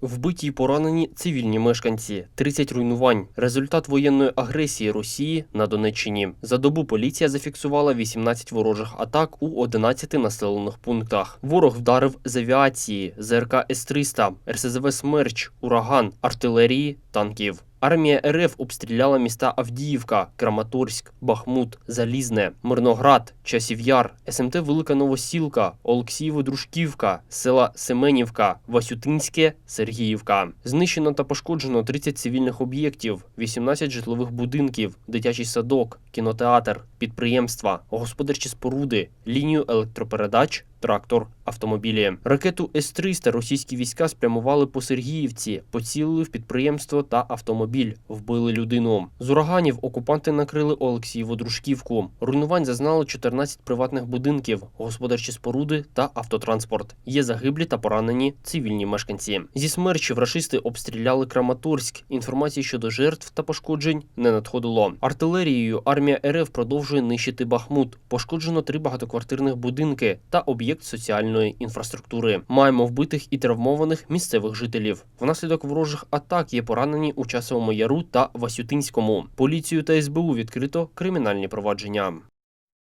Вбиті й поранені цивільні мешканці, 30 руйнувань. Результат воєнної агресії Росії на Донеччині. За добу поліція зафіксувала 18 ворожих атак у 11 населених пунктах. Ворог вдарив з авіації, ЗРК С-300, РСЗВ «Смерч», «Ураган», артилерії, танків. Армія РФ обстріляла міста Авдіївка, Краматорськ, Бахмут, Залізне, Мирноград, Часів'яр, СМТ Велика Новосілка, Олексієво-Дружківка, села Семенівка, Васютинське, Сергіївка. Знищено та пошкоджено 30 цивільних об'єктів, 18 житлових будинків, дитячий садок, кінотеатр, підприємства, господарчі споруди, лінію електропередач, трактор, автомобілі. Ракету С-300 російські війська спрямували по Сергіївці, поцілили в підприємство та автомобіль, вбили людину. З ураганів окупанти накрили Олексієво-Дружківку. Руйнувань зазнали 14 приватних будинків, господарчі споруди та автотранспорт. Є загиблі та поранені цивільні мешканці. Зі смерчів рашисти обстріляли Краматорськ. Інформації щодо жертв та пошкоджень не надходило. Артилерією армія РФ продовжує нищити Бахмут. Пошкоджено три багатоквартирних будинки та об'єкт соціальної інфраструктури. Маємо вбитих і травмованих місцевих жителів. Внаслідок ворожих атак є поранені у часовому яру та Васютинському. Поліцію та СБУ відкрито кримінальні провадження.